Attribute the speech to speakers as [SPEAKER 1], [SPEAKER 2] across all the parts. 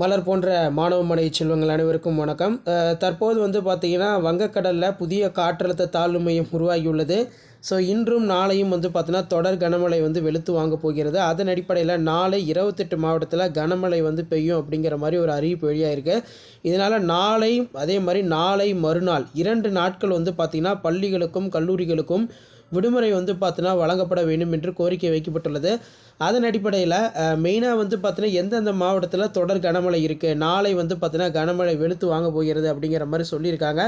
[SPEAKER 1] மலர் போன்ற மாணவ மனை செல்வங்கள் அனைவருக்கும் வணக்கம். தற்போது வந்து பார்த்திங்கன்னா வங்கக்கடலில் புதிய காற்றழுத்த தாழ்வு மையம் உருவாகியுள்ளது. ஸோ இன்றும் நாளையும் வந்து பார்த்தீங்கன்னா தொடர் கனமழை வந்து வெளுத்து வாங்க போகிறது. அதன் அடிப்படையில் நாளை இருபத்தெட்டு மாவட்டத்தில் கனமழை வந்து பெய்யும் அப்படிங்கிற மாதிரி ஒரு அறிவிப்பு வெளியாயிருக்கு. இருக்குது இதனால் நாளை அதே மாதிரி நாளை மறுநாள் இரண்டு நாட்கள் வந்து பார்த்திங்கன்னா பள்ளிகளுக்கும் கல்லூரிகளுக்கும் விடுமுறை வந்து பார்த்தினா வழங்கப்பட வேண்டும் என்று கோரிக்கை வைக்கப்பட்டுள்ளது. அதன் அடிப்படையில் மெயினாக வந்து பார்த்தினா எந்தெந்த மாவட்டத்தில் தொடர் கனமழை இருக்குது நாளை வந்து பார்த்தினா கனமழை வெளுத்து வாங்க போகிறது அப்படிங்கிற மாதிரி சொல்லியிருக்காங்க.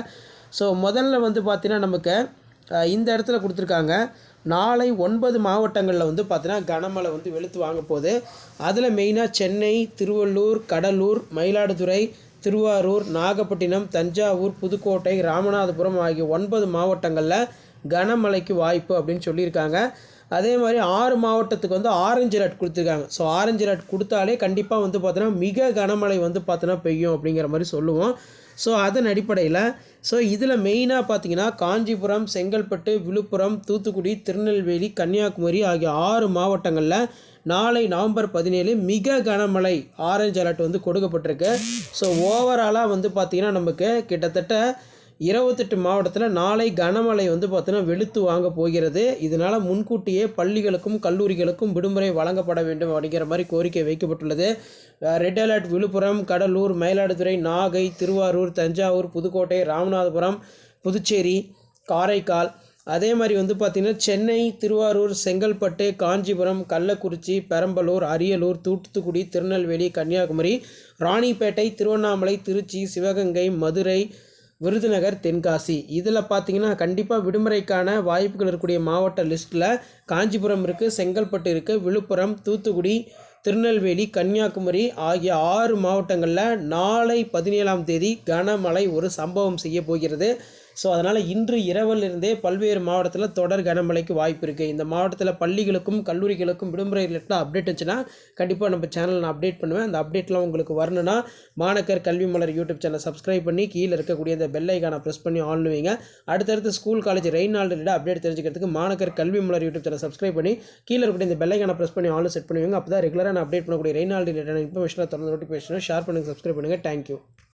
[SPEAKER 1] ஸோ முதல்ல வந்து பார்த்தீங்கன்னா நமக்கு இந்த இடத்துல கொடுத்துருக்காங்க. நாளை ஒன்பது மாவட்டங்களில் வந்து பார்த்தீங்கன்னா கனமழை வந்து வெளுத்து வாங்க போகுது. அதில் மெயினாக சென்னை திருவள்ளூர் கடலூர் மயிலாடுதுறை திருவாரூர் நாகப்பட்டினம் தஞ்சாவூர் புதுக்கோட்டை ராமநாதபுரம் ஆகிய ஒன்பது மாவட்டங்களில் கனமழைக்கு வாய்ப்பு அப்படின்னு சொல்லியிருக்காங்க. அதே மாதிரி ஆறு மாவட்டத்துக்கு வந்து ஆரஞ்சு அலர்ட் கொடுத்துருக்காங்க. ஸோ ஆரஞ்சு அலர்ட் கொடுத்தாலே கண்டிப்பாக வந்து பார்த்தோன்னா மிக கனமழை வந்து பார்த்தோன்னா பெய்யும் அப்படிங்கிற மாதிரி சொல்லுவோம். ஸோ அதன் அடிப்படையில் ஸோ இதில் மெயினாக பார்த்தீங்கன்னா காஞ்சிபுரம் செங்கல்பட்டு விழுப்புரம் தூத்துக்குடி திருநெல்வேலி கன்னியாகுமரி ஆகிய ஆறு மாவட்டங்களில் நாளை நவம்பர் பதினேழு மிக கனமழை ஆரஞ்சு அலர்ட் வந்து கொடுக்கப்பட்டிருக்கு. ஸோ ஓவராலாக வந்து பார்த்திங்கன்னா நமக்கு கிட்டத்தட்ட இருபத்தெட்டு மாவட்டத்தில் நாளை கனமழை வந்து பார்த்தீங்கன்னா வெளுத்து வாங்க போகிறது. இதனால் முன்கூட்டியே பள்ளிகளுக்கும் கல்லூரிகளுக்கும் விடுமுறை வழங்கப்பட வேண்டும் அப்படிங்கிற மாதிரி கோரிக்கை வைக்கப்பட்டுள்ளது. Red alert Viluppuram Cuddalore Mayiladuthurai Nagai Thiruvarur Thanjavur Pudukkottai Ramanathapuram Puducherry Karaikal. அதே மாதிரி வந்து பார்த்திங்கன்னா சென்னை திருவாரூர் செங்கல்பட்டு காஞ்சிபுரம் கள்ளக்குறிச்சி பெரம்பலூர் அரியலூர் தூத்துக்குடி திருநெல்வேலி கன்னியாகுமரி ராணிப்பேட்டை திருவண்ணாமலை திருச்சி சிவகங்கை மதுரை விருதுநகர் தென்காசி. இதில் பார்த்தீங்கன்னா கண்டிப்பாக விடுமுறைக்கான வாய்ப்புகள் இருக்கக்கூடிய மாவட்ட லிஸ்ட்டில் காஞ்சிபுரம் இருக்குது செங்கல்பட்டு இருக்குது விழுப்புரம் தூத்துக்குடி திருநெல்வேலி கன்னியாகுமரி ஆகிய ஆறு மாவட்டங்களில் நாளை பதினேழாம் தேதி கனமழை ஒரு சம்பவம் செய்ய போகிறது. ஸோ அதனால் இன்று இரவிலிருந்தே பல்வேறு மாவட்டத்தில் தொடர் கனமழைக்கு வாய்ப்பு இருக்குது இந்த மாவட்டத்தில் பள்ளிகளுக்கும் கல்லூரிகளுக்கும் விடுமுறை ரிலேட்டடாக அப்டேட் இருந்துச்சுன்னா கண்டிப்பாக நம்ம சேனல் நான் அப்டேட் பண்ணுவேன். அந்த அப்டேட்லாம் உங்களுக்கு வரணும்னா மாணக்கர் கல்வி மலர் யூடியூப் சேனல் சப்ஸ்கிரைப் பண்ணி கீழே இருக்கக்கூடிய இந்த பெல்லைக்கான ப்ரெஸ் பண்ணி ஆன் வைங்க. அடுத்தடுத்து ஸ்கூல் காலேஜ் ரெயின் நாள் அப்டேட் தெரிஞ்சுக்கிறதுக்கு மாணக்கர் கல்வி மலர் யூடியூப் சேனல் சப்ஸ்கிரைப் பண்ணி கீழே இருக்கக்கூடிய இந்த பெல்லைக்கான ப்ரெஸ் பண்ணி ஆன்லைன் செட் பண்ணுவீங்க அப்போ தான் ரெகுலராக நான் அப்டேட் பண்ணக்கூடிய ரெயின் நாள் ரிலேட்டான இன்ஃபர்மேஷனாக தொடர்ந்து நோட்டிஃபிகேஷனை ஷேர் பண்ணுங்கள் சப்ஸ்கிரைப் பண்ணுங்கள் தேங்க்யூ